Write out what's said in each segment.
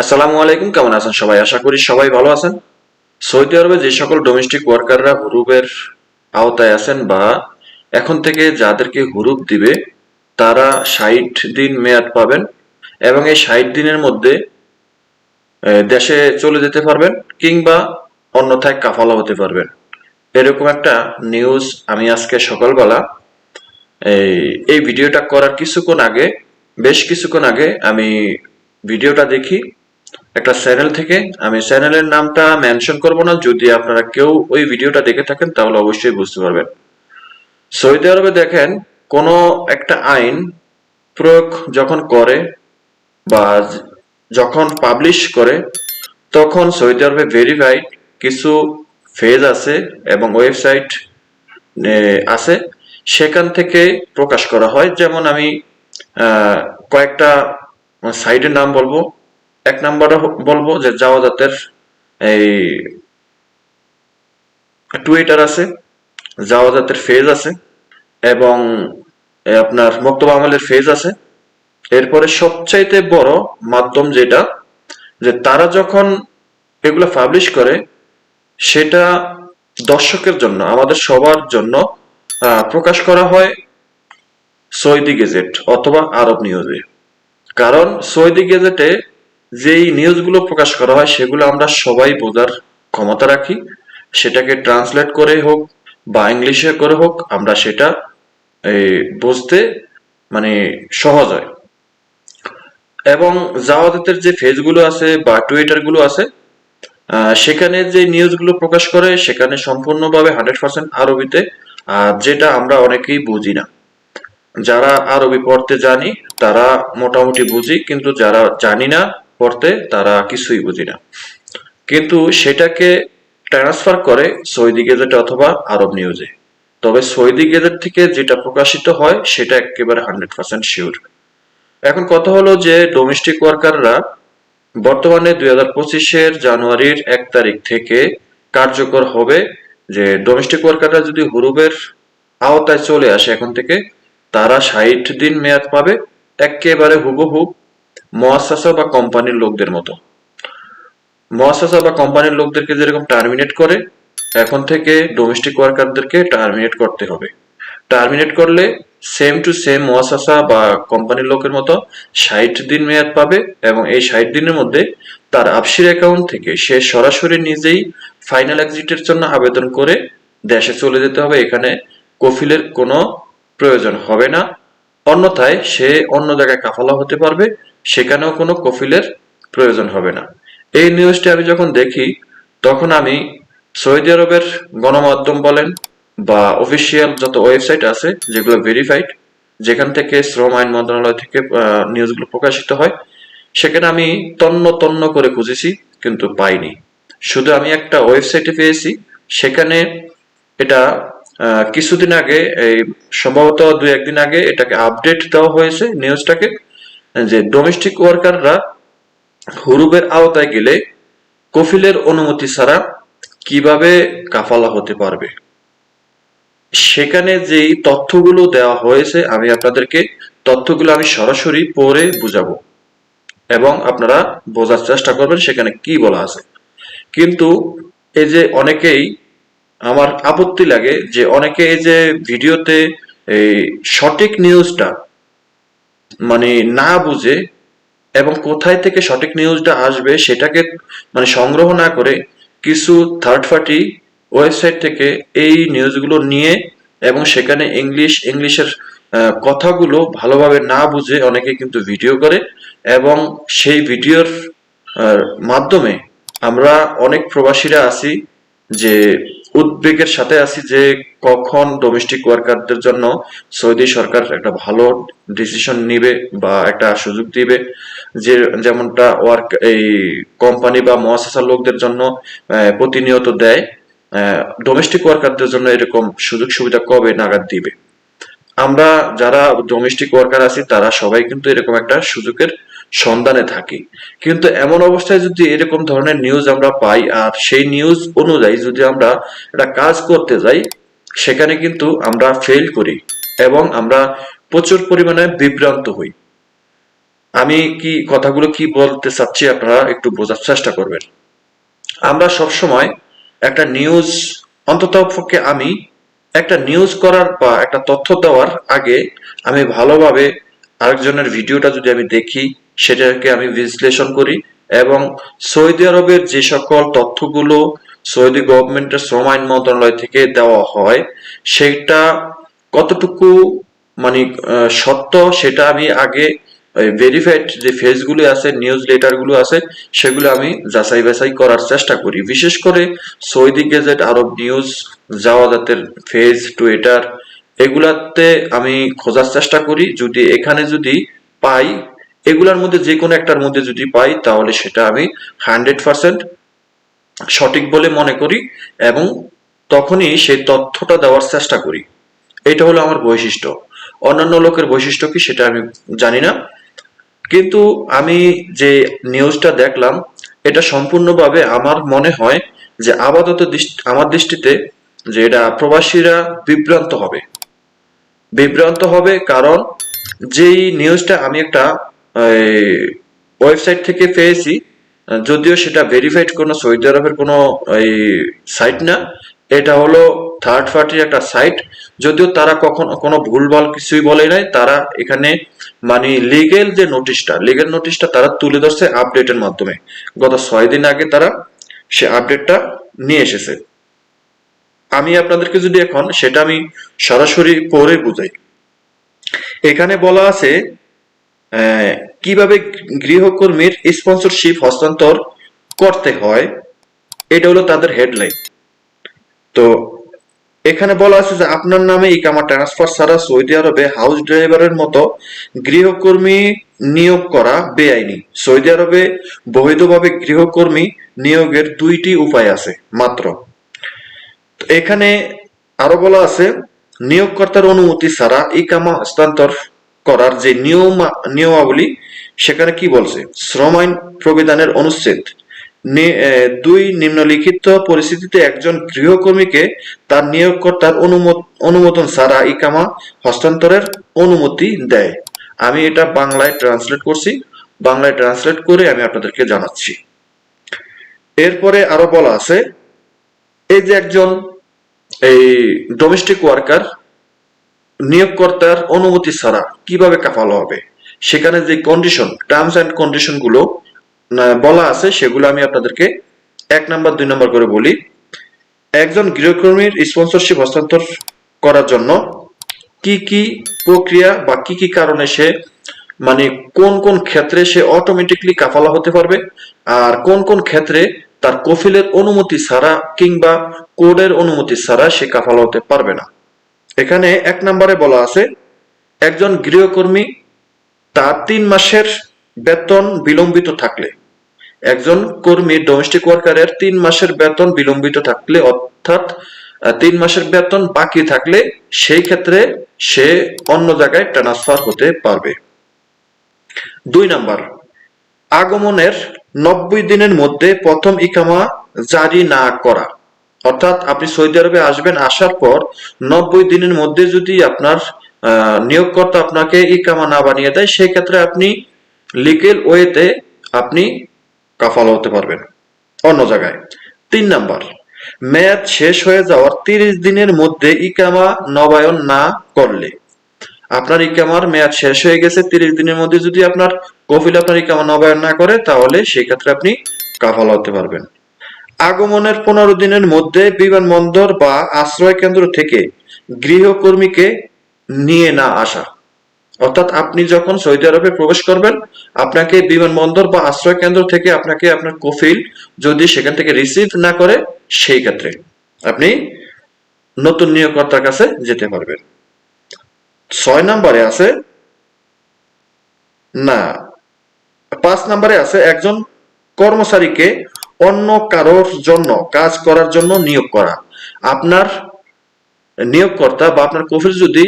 আসসালামু আলাইকুম, কেমন আছেন সবাই? আশা করি সবাই ভালো আছেন। সৌদি আরবে যে সকল ডোমেস্টিক ওয়ার্কাররা হুরুবের আওতায় আছেন বা এখন থেকে যাদেরকে হুরুপ দিবে, তারা ষাট দিন মেয়াদ পাবেন এবং এই ষাট দিনের মধ্যে দেশে চলে যেতে পারবেন কিংবা অন্যথায় কাফালা হতে পারবেন। এরকম একটা নিউজ আমি আজকে সকালবেলা, এই ভিডিওটা করার কিছুক্ষণ আগে, বেশ কিছুক্ষণ আগে আমি ভিডিওটা দেখি। একটা চ্যানেল থেকে। আমি চ্যানেলের নামটা মেনশন করব না। যদি আপনারা কেউ ওই ভিডিওটা দেখে থাকেন, তাহলে অবশ্যই বুঝতে পারবেন। সৌদি আরবে দেখেন, কোনো একটা আইন প্রয়োগ যখন করে বা যখন পাবলিশ করে, তখন সৌদি আরবে ভেরিফাইড কিছু ফেজ আছে এবং ওয়েবসাইট আছে। সেখান থেকে প্রকাশ করা হয়। যেমন আমি কয়েকটা সাইটের নাম বলব, এক নম্বরে বলব যে জাওয়াজাতের এই টুইটার আছে জাওয়াজাতের ফেজ আছে, এবং আপনার মক্তব আমলের ফেজ আছে। এরপরে সবচাইতে বড় মাধ্যম যেটা, যে তারা যখন এগুলো পাবলিশ করে, সেটা দর্শকের জন্য, আমাদের সবার জন্য প্রকাশ করা হয় সৌদি গেজেট অথবা আরব নিউজে কারণ সৌদি গেজেটে যেই নিউজগুলো প্রকাশ করা হয়, সেগুলো আমরা সবাই বোঝার ক্ষমতা রাখি। সেটাকে ট্রান্সলেট করে হোক বা ইংলিশে করে হোক, আমরা সেটা বুঝতে মানে সহজ হয়। এবং জাওয়াতের যে ফেজগুলো আছে বা টুইটারগুলো আছে সেখানে যে নিউজগুলো প্রকাশ করে, সেখানে সম্পূর্ণভাবে হান্ড্রেড পার্সেন্ট আরবিতে আর যেটা আমরা অনেকেই বুঝি না। যারা আরবি পড়তে জানি, তারা মোটামুটি বুঝি, কিন্তু যারা জানি না পড়তে, তারা কিছুই বুঝি না। কিন্তু সেটাকে ট্রান্সফার করে সৌদি গেজেট অথবা আরব নিউজে তবে সৌদি গেজেট থেকে যেটা প্রকাশিত হয়, সেটা একেবারে হান্ড্রেড পার্সেন্ট শিওর এখন কথা হলো যে ডোমেস্টিক ওয়ার্কাররা বর্তমানে দুই হাজার পঁচিশের জানুয়ারির এক তারিখ থেকে কার্যকর হবে যে ডোমেস্টিক ওয়ার্কাররা যদি হুরুবের আওতায় চলে আসে এখন থেকে তারা ষাট দিন মেয়াদ পাবে একেবারে হুবহু মহাসাসা বা কোম্পানির লোকদের মতো। মহাসাসা বা কোম্পানির লোকদেরকে যেরকম টার্মিনেট করে, এখন থেকে ডোমেস্টিক ওয়ার্কারদেরকে টার্মিনেট করতে হবে। টার্মিনেট করলে সেম টু সেম মহাসাসা বা কোম্পানির লোকের মতো ষাট দিন মেয়াদ পাবে এবং এই ষাট দিনের মধ্যে তার আপসির অ্যাকাউন্ট থেকে সে সরাসরি নিজেই ফাইনাল এক্সিটের জন্য আবেদন করে দেশে চলে যেতে হবে। এখানে কফিলের কোনো প্রয়োজন হবে না। অন্যথায় সে অন্য জায়গায় কাফালা হতে পারবে, সেখানেও কোনো কফিলের প্রয়োজন হবে না। এই নিউজটি আমি যখন দেখি, তখন আমি সৌদি আরবের গণমাধ্যম বলেন বা অফিসিয়াল যত ওয়েবসাইট আছে, যেগুলো ভেরিফাইড যেখান থেকে শ্রম আইন মন্ত্রণালয় থেকে নিউজগুলো প্রকাশিত হয়, সেখানে আমি তন্ন তন্ন করে খুঁজেছি, কিন্তু পাইনি। শুধু আমি একটা ওয়েবসাইটে পেয়েছি, সেখানে এটা কিছুদিন আগে, এই সম্ভবত দুই একদিন আগে এটাকে আপডেট দেওয়া হয়েছে নিউজটাকে যে ডোমেস্টিক ওয়ার্কাররা হুরুবের আওতায় গেলে কফিলের অনুমতি ছাড়া কীভাবে কাফালা হতে পারবে? সেখানে যেই তথ্যগুলো দেওয়া হয়েছে, আমি আপনাদেরকে তথ্যগুলো আমি সরাসরি পড়ে বুঝাবো এবং আপনারা বোঝার চেষ্টা করবেন সেখানে কি বলা আছে। কিন্তু এই যে অনেকেই আমার আপত্তি লাগে যে অনেকে এই যে ভিডিওতে এই সঠিক নিউজটা মানে না বুঝে এবং কোথায় থেকে সঠিক নিউজটা আসবে সেটাকে মানে সংগ্রহ না করে কিছু থার্ড পার্টি ওয়েবসাইট থেকে এই নিউজগুলো নিয়ে এবং সেখানে ইংলিশ, ইংলিশের কথাগুলো ভালোভাবে না বুঝে অনেকে কিন্তু ভিডিও করে এবং সেই ভিডিওর মাধ্যমে আমরা অনেক প্রবাসীরা আছি যে উদ্বেগের সাথে আছি যে কখন ডোমেস্টিক ওয়ার্কারদের জন্য সৌদি সরকার একটা ভালো ডিসিশন নিবে বা একটা সুযোগ দিবে। যে যেমনটা ওয়ার্ক এই কোম্পানি বা মহাশাসার লোকদের জন্য প্রতিনিয়ত দেয় ডোমেস্টিক ওয়ার্কারদের জন্য এরকম সুযোগ সুবিধা কবে নাগাদ দিবে? আমরা যারা ডোমেস্টিক ওয়ার্কার আছি, তারা সবাই কিন্তু এরকম একটা সুযোগের সন্ধানে থাকি। কিন্তু এমন অবস্থায় যদি এরকম ধরনের নিউজ আমরা পাই, আর সেই নিউজ অনুযায়ী যদি আমরা একটা কাজ করতে যাই, সেখানে কিন্তু আমরা ফেল করি এবং আমরা প্রচুর পরিমাণে বিভ্রান্ত হই। আমি কি কথাগুলো কি বলতে চাচ্ছি আপনারা একটু বোঝার চেষ্টা করবেন। আমরা সব সময় একটা নিউজ অন্তত পক্ষে আমি একটা নিউজ করার বা একটা তথ্য দেওয়ার আগে আমি ভালোভাবে আরেকজনের ভিডিওটা যদি আমি দেখি সেটাকে আমি বিশ্লেষণ করি এবং সৌদি আরবের যে সকল তথ্যগুলো সৌদি গভর্নমেন্টের শ্রম আইন মন্ত্রণালয় থেকে দেওয়া হয় সেটা কতটুকু মানে সত্য সেটা আমি আগে ভেরিফাইড যে ফেজগুলো আছে নিউজ লেটারগুলো আছে, সেগুলো আমি যাচাই বাছাই করার চেষ্টা করি। বিশেষ করে সৌদি গেজেট, আরব নিউজ জাওয়াজাতের ফেজ টুইটার, এগুলাতে আমি খোঁজার চেষ্টা করি। যদি এখানে যদি পাই এগুলার মধ্যে যে কোনো একটার মধ্যে যদি পাই, তাহলে সেটা আমি হান্ড্রেড পার্সেন্ট সঠিক বলে মনে করি এবং তখনই সেই তথ্যটা দেওয়ার চেষ্টা করি। এটা হলো আমার বৈশিষ্ট্য। অন্যান্য লোকের বৈশিষ্ট্য কি সেটা আমি জানি না। কিন্তু আমি যে নিউজটা দেখলাম, এটা সম্পূর্ণভাবে আমার মনে হয় যে আপাতত আমার দৃষ্টিতে যে এটা প্রবাসীরা বিভ্রান্ত হবে। বিভ্রান্ত হবে কারণ যেই নিউজটা আমি একটা ওয়েবসাইট থেকে পেয়েছি। যদিও সেটা ভেরিফাইড কোনো সৌদি আরবের কোনো, এই সাইট না। এটা হলো থার্ড পার্টির একটা সাইট যদিও তারা কখনো, কোনো ভুলভাল কিছুই বলে নাই। তারা এখানে মানে লিগেল যে নোটিশটা লিগেল নোটিশটা তারা তুলে ধরছে আপডেটের মাধ্যমে। গত ছয় দিন আগে তারা সে আপডেটটা নিয়ে এসেছে। আমি আপনাদেরকে যদি এখন সেটা আমি সরাসরি পড়ে বুঝাই। এখানে বলা আছে কীভাবে গৃহকর্মীর স্পন্সরশিপ হস্তান্তর করতে হয়, এটা হলো তাদের হেডলাইন তো, এখানে বলা আছে যে আপনার নামে ইকামা ট্রান্সফার ছাড়া সৌদি আরবে হাউস ড্রাইভারের মতো গৃহকর্মী নিয়োগ করা বেআইনি। সৌদি আরবে বৈধভাবে গৃহকর্মী নিয়োগের দুইটি উপায় আছে, মাত্র। এখানে আরও বলা আছে, নিয়োগকর্তার অনুমতি ছাড়া ইকামা হস্তান্তর করার যে নিয়ম, নিয়মাবলী, সেখানে কি বলছে? শ্রম আইন প্রবিধানের অনুচ্ছেদ। দুই নিম্নলিখিত পরিস্থিতিতে একজন গৃহকর্মীকে তার নিয়োগকর্তার অনুমো- অনুমোদন ছাড়া ইকামা হস্তান্তরের অনুমতি দেয়। আমি এটা বাংলায় ট্রান্সলেট করছি। বাংলায় ট্রান্সলেট করে আমি আপনাদেরকে জানাচ্ছি। এরপরে আরও বলা আছে, এই যে একজন, এই ডোমেস্টিক ওয়ার্কার নিয়োগকর্তার অনুমতি ছাড়া কীভাবে কাফালো হবে? সেখানে যে কন্ডিশন টার্মস অ্যান্ড কন্ডিশনগুলো বলা আছে, সেগুলো আমি আপনাদেরকে এক নাম্বার, দুই নাম্বার করে বলি। একজন গৃহকর্মীর স্পন্সরশিপ হস্তান্তর করার জন্য কি কি প্রক্রিয়া বা কি কি কারণে সে মানে কোন কোন ক্ষেত্রে সে অটোমেটিকলি কাফালা হতে পারবে? আর কোন কোন ক্ষেত্রে তার কফিলের অনুমতি ছাড়া কিংবা কোডের অনুমতি ছাড়া সে কাফালা হতে পারবে না? এখানে এক নম্বরে বলা আছে, একজন গৃহকর্মী তার তিন মাসের বেতন বিলম্বিত থাকলে, একজন কর্মী ডোমেস্টিক ওয়ার্কারের তিন মাসের বেতন বিলম্বিত থাকলে, অর্থাৎ তিন মাসের বেতন বাকি থাকলে সেই ক্ষেত্রে সে অন্য জায়গায় ট্রান্সফার হতে পারবে। দুই নাম্বার, আগমনের নব্বই দিনের মধ্যে প্রথম ইকামা জারি না করা। অর্থাৎ আপনি সৌদি আরবে আসবেন, আসার পর নব্বই দিনের মধ্যে যদি আপনার নিয়োগকর্তা আপনাকে ইকামা না বানিয়ে দেয় সেই ক্ষেত্রে আপনি লিগেল ওয়েতে আপনি কাফালা হতে পারবেন। অন্য জায়গায়। তিন নাম্বার, মেয়াদ শেষ হয়ে যাওয়ার তিরিশ দিনের মধ্যে ইকামা নবায়ন না করলে। আপনার ইকামার মেয়াদ শেষ হয়ে গেছে, তিরিশ দিনের মধ্যে যদি আপনার কফিল আপনার ইকামা নবায়ন না করে, তাহলে সেই ক্ষেত্রে আপনি কাফালা হতে পারবেন। আগমনের পনেরো দিনের মধ্যে বিমানবন্দর বা আশ্রয় কেন্দ্র থেকে গৃহকর্মীকে নিয়ে না আসা। অর্থাৎ আপনি যখন সৌদি আরবে প্রবেশ করবেন, আপনাকে বিমানবন্দর বা আশ্রয় কেন্দ্র থেকে আপনাকে আপনার কফিল যদি সেখান থেকে রিসিভ না করে, সেই ক্ষেত্রে আপনি নতুন নিয়োগকর্তার কাছে যেতে পারবেন। ছয় নম্বরে আছে, না, পাঁচ নম্বরে আছে একজন কর্মচারীকে অন্য কারোর জন্য কাজ করার জন্য নিয়োগ করা। আপনার নিয়োগকর্তা বা আপনার কফিল যদি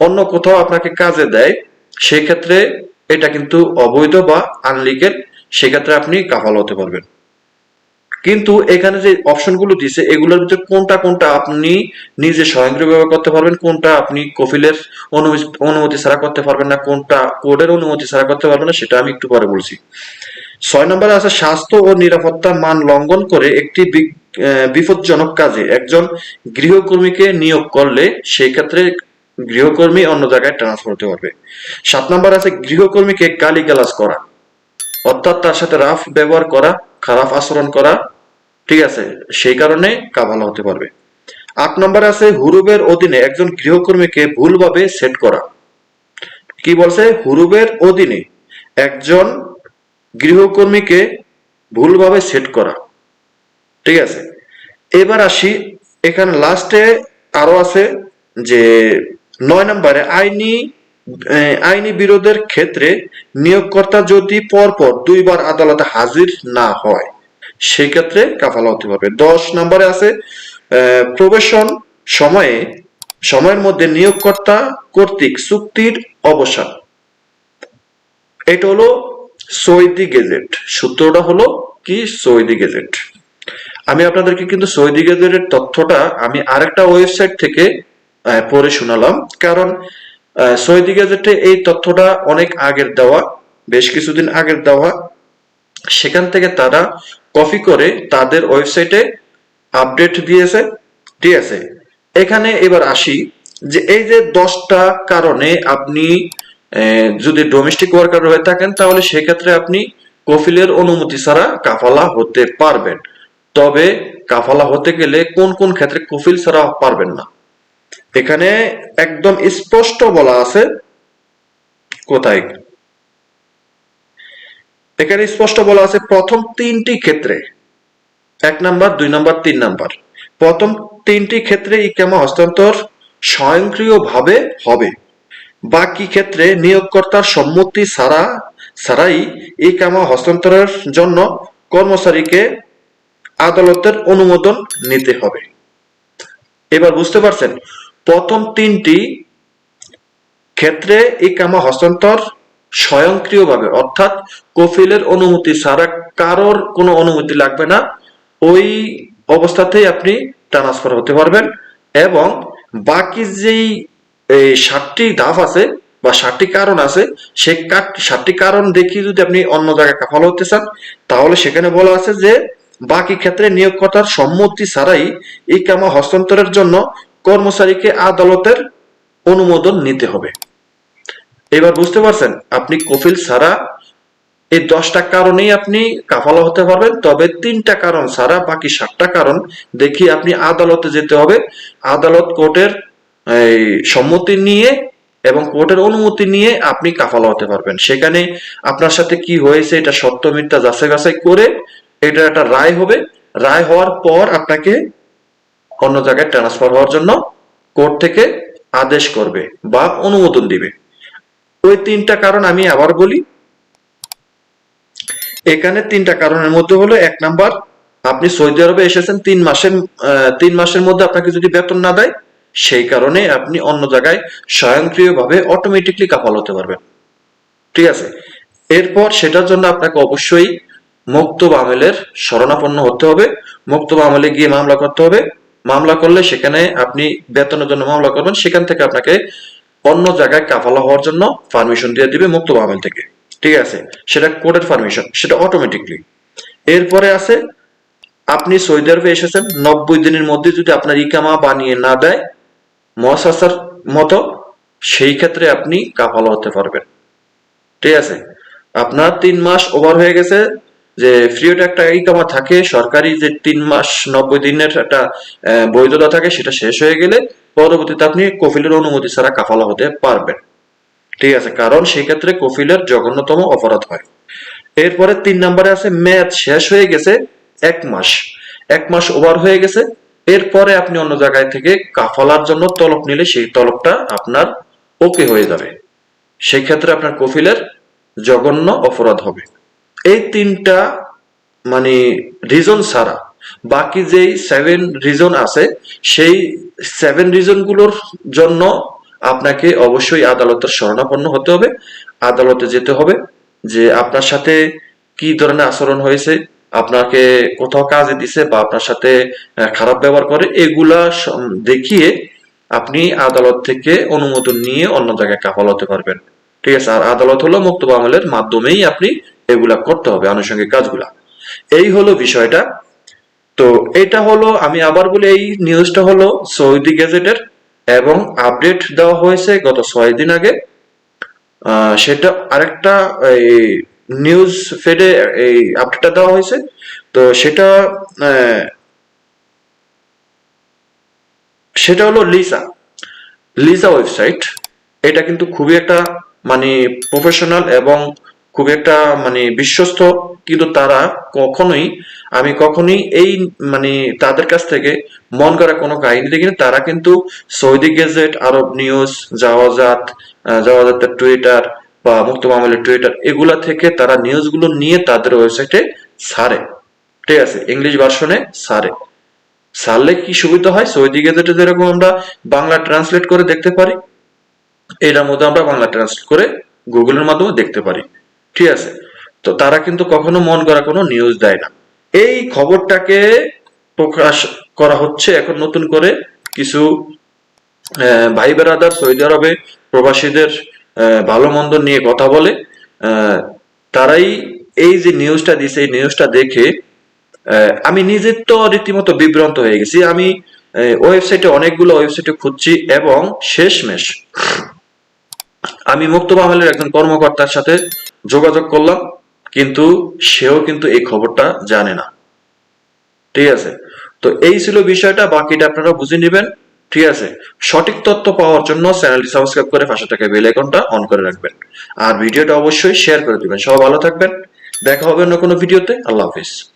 অন্য কোথাও আপনাকে কাজে দেয়, সেক্ষেত্রে এটা কিন্তু অবৈধ বা আনলিগেল সেক্ষেত্রে আপনি কাফাল হতে পারবেন। কিন্তু এখানে যে অপশনগুলো দিছে, এগুলোর ভিতরে কোনটা কোনটা আপনি নিজে স্বয়ংক্রিয়ভাবে করতে পারবেন, কোনটা আপনি কফিলের অনুমতি অনুমতি ছাড়া করতে পারবেন না, কোনটা কোডের অনুমতি ছাড়া করতে পারবেন না, সেটা আমি একটু পরে বলছি। ছয় নম্বরে আছে, স্বাস্থ্য ও নিরাপত্তা মান লঙ্ঘন করে একটি বিপজ্জনক কাজে একজন গৃহকর্মীকে নিয়োগ করলে সেই ক্ষেত্রে গৃহকর্মী অন্য জায়গায় ট্রান্সফার হতে পারবে। সাত নম্বর আছে, গৃহকর্মীকে গালি গালিগালাজ করা, অর্থাৎ তার সাথে রাফ ব্যবহার করা, খারাপ আচরণ করা, ঠিক আছে, সেই কারণে কাবালা হতে পারবে। আট নম্বর আছে, হুরুবের অধীনে একজন গৃহকর্মীকে ভুলভাবে সেট করা, কি বলছে? হুরুবের অধীনে একজন গৃহকর্মীকে ভুলভাবে সেট করা। ঠিক আছে? এবার আসি, এখানে লাস্টে আরও আছে যে, নয় নম্বরে, আইনি আইনি বিরোধের ক্ষেত্রে নিয়োগকর্তা যদি পরপর দুইবার আদালতে হাজির না হয় সেই ক্ষেত্রে কাফালা হতে পারবে। দশ নম্বরে আছে প্রবেশন সময়ে, সময়ের মধ্যে নিয়োগকর্তা কর্তৃক চুক্তির অবসান। এটা হলো সৌদি গেজেট। সূত্রটা হলো কি? Saudi Gazette. আমি আপনাদেরকে কিন্তু সৌদি গেজেটের তথ্যটা আমি আরেকটা ওয়েবসাইট থেকে পড়ে শোনালাম। কারণ সৌদি গেজেটে এই তথ্যটা অনেক আগের দেওয়া, বেশ কিছুদিন আগের দেওয়া। সেখান থেকে তারা কপি করে তাদের ওয়েবসাইটে আপডেট দিয়েছে ঠিক আছে এখানে এবার আসি যে এই যে দশটা কারণে আপনি যদি ডোমেস্টিক ওয়ার্কার হয়ে থাকেন, তাহলে সেক্ষেত্রে আপনি কফিলের অনুমতি ছাড়া কাফালা হতে পারবেন। তবে কাফালা হতে গেলে কোন কোন ক্ষেত্রে কফিল ছাড়া পারবেন না। এখানে একদম স্পষ্ট বলা আছে, কোথায়? এখানে স্পষ্ট বলা আছে প্রথম তিনটি ক্ষেত্রে। এক নাম্বার, দুই নাম্বার, তিন নাম্বার। প্রথম তিনটি ক্ষেত্রে ইকামা হস্তান্তর? স্বয়ংক্রিয়ভাবে হবে। বাকি ক্ষেত্রে নিয়োগকর্তার সম্মতি ছাড়া, ছাড়াই ইকামা হস্তান্তরের জন্য কর্মচারীকে আদালতের অনুমোদন নিতে হবে। এবার বুঝতে পারছেন, প্রথম তিনটি ক্ষেত্রে ইকামা হস্তান্তর স্বয়ংক্রিয়ভাবে, অর্থাৎ কফিলের অনুমতি ছাড়া কারোর কোনো অনুমতি লাগবে না। ওই অবস্থাতেই আপনি ট্রান্সফার হতে পারবেন এবং বাকি যেই এই সাতটি ধাপ আছে বা সাতটি কারণ আছে কাট- সাতটি কারণ দেখিয়ে যদি আপনি অন্য জায়গায় কাফাল হতে চান, তাহলে সেখানে বলা আছে যে বাকি ক্ষেত্রে নিয়োগকর্তার সম্মতি ছাড়াই এই কামা হস্তান্তরের জন্য কর্মচারীকে আদালতের অনুমোদন নিতে হবে। এবার বুঝতে পারছেন, আপনি কফিল ছাড়া এই দশটা কারণেই আপনি কাফালা হতে পারবেন, তবে তিনটা কারণ ছাড়া বাকি সাতটা কারণ দেখি আপনি আদালতে যেতে হবে। আদালত কোর্টের সম্মতি নিয়ে এবং কোর্টের অনুমতি নিয়ে আপনি কাফালা হতে পারবেন। সেখানে আপনার সাথে কি হয়েছে, এটা সত্য মিথ্যা যাচাই বাছাই করে এটা একটা রায় হবে। রায় হওয়ার পর আপনাকে অন্য জায়গায় ট্রান্সফার হওয়ার জন্য কোর্ট থেকে আদেশ করবে বা অনুমোদন দিবে। ওই তিনটা কারণ আমি আবার বলি। এখানে তিনটা কারণের মধ্যে হলো, এক নাম্বার, আপনি সৌদি আরবে এসেছেন, তিন মাসের তিন মাসের মধ্যে আপনাকে যদি বেতন না দেয় সেই কারণে আপনি অন্য জায়গায় স্বয়ংক্রিয়ভাবে অটোমেটিকলি কাফাল হতে পারবেন। ঠিক আছে? এরপর সেটার জন্য আপনাকে অবশ্যই মুক্তব আমেলের শরণাপন্ন হতে হবে। মুক্তব আমলে গিয়ে মামলা করতে হবে। মামলা করলে সেখানে আপনি বেতনের জন্য মামলা করবেন। সেখান থেকে আপনাকে অন্য জায়গায় কাফালা হওয়ার জন্য পারমিশন দিয়ে দিবে মুক্তব আমেল থেকে। ঠিক আছে? সেটা কোর্টের পারমিশন সেটা অটোমেটিকলি এরপরে আছে, আপনি সৌদি আরবে এসেছেন, নব্বই দিনের মধ্যে যদি আপনার ইকামা বানিয়ে না দেয় মহাসাসার মতো সেই ক্ষেত্রে আপনি কাফালা হতে পারবেন। ঠিক আছে? আপনার তিন মাস ওভার হয়ে গেছে যে ফ্রিওট একটা ইকামা থাকে, সরকারি যে তিন মাস নব্বই দিনের একটা বৈধতা থাকে, সেটা শেষ হয়ে গেলে পরবর্তীতে আপনি কফিলের অনুমতি ছাড়া কাফালা হতে পারবেন। ঠিক আছে? কারণ সেই ক্ষেত্রে কফিলের জঘন্যতম অপরাধ হয়। এরপরে তিন নম্বরে আছে, মেয়াদ শেষ হয়ে গেছে এক মাস। এক মাস ওভার হয়ে গেছে এরপরে আপনি অন্য জায়গায় থেকে কাফালার জন্য তলব নিলে সেই তলবটা আপনার ওকে হয়ে যাবে। সেই ক্ষেত্রে আপনার কফিলের জঘন্য অপরাধ হবে। এই তিনটা মানে রিজন ছাড়া বাকি যেই সেভেন রিজন আছে, সেই সেভেন রিজনগুলোর জন্য আপনাকে অবশ্যই আদালতের শরণাপন্ন হতে হবে। আদালতে যেতে হবে যে আপনার সাথে কি ধরনের আচরণ হয়েছে আপনাকে কোথাও কাজে দিছে বা আপনার সাথে খারাপ ব্যবহার করে, এগুলা দেখিয়ে আপনি আদালত থেকে অনুমোদন নিয়ে অন্য জায়গায় কাফাল হতে পারবেন। ঠিক আছে? আর আদালত হলো মুক্ত আমলের মাধ্যমেই আপনি এগুলা করতে হবে, আনুষঙ্গিক কাজগুলা। এই হলো বিষয়টা। তো এটা হলো, আমি আবার বলি, এই নিউজটা হলো সৌদি গেজেটের এবং আপডেট দেওয়া হয়েছে গত ছয় দিন আগে। সেটা আরেকটা, এই নিউজ ফেডে এই আপডেটটা দেওয়া হয়েছে। তো সেটা সেটা হলো লিসা লিসা ওয়েবসাইট এটা কিন্তু খুবই একটা মানে প্রফেশনাল এবং খুব একটা মানে বিশ্বস্ত। কিন্তু তারা কখনোই, আমি কখনোই এই মানে তাদের কাছ থেকে মন করা কোনো কাহিনী দেখি না। তারা কিন্তু সৌদি গেজেট, আরব নিউজ জাওয়াজাত জাওয়াজাতের টুইটার বা মুক্ত মামলের টুইটার, এগুলা থেকে তারা নিউজগুলো নিয়ে তাদের ওয়েবসাইটে সারে ঠিক আছে? ইংলিশ ভার্সনে সারে সারলে কি সুবিধা হয়? সৌদি গেজেটে যেরকম আমরা বাংলা ট্রান্সলেট করে দেখতে পারি, এটার মধ্যে আমরা বাংলা ট্রান্সলেট করে গুগলের মাধ্যমে দেখতে পারি। ঠিক আছে? তো তারা কিন্তু কখনো মন করা কোনো নিউজ দেয় না। এই খবরটাকে প্রকাশ করা হচ্ছে এখন নতুন করে কিছু ভাই বেরাদার সৌদি আরবে প্রবাসীদের ভালো মন্দ নিয়ে কথা বলে তারাই এই যে নিউজটা দিছে, এই নিউজটা দেখে আমি নিজে তো রীতিমতো বিভ্রান্ত হয়ে গেছি। আমি ওয়েবসাইটে অনেকগুলো ওয়েবসাইটে খুঁজছি এবং শেষমেশ আমি মুক্ত বাহালের একজন কর্মকর্তার সাথে যোগাযোগ করলাম, কিন্তু সেও কিন্তু এই খবরটা জানে না। ঠিক আছে? তো এই ছিল বিষয়টা, বাকিটা আপনারা বুঝে নেবেন। ঠিক আছে? সঠিক তথ্য পাওয়ার জন্য চ্যানেলটি সাবস্ক্রাইব করে পাশে থাকা বেল আইকনটা অন করে রাখবেন। আর ভিডিওটা অবশ্যই শেয়ার করে দিবেন। সবাই ভালো থাকবেন। দেখা হবে অন্য কোনো ভিডিওতে। আল্লাহ হাফিজ।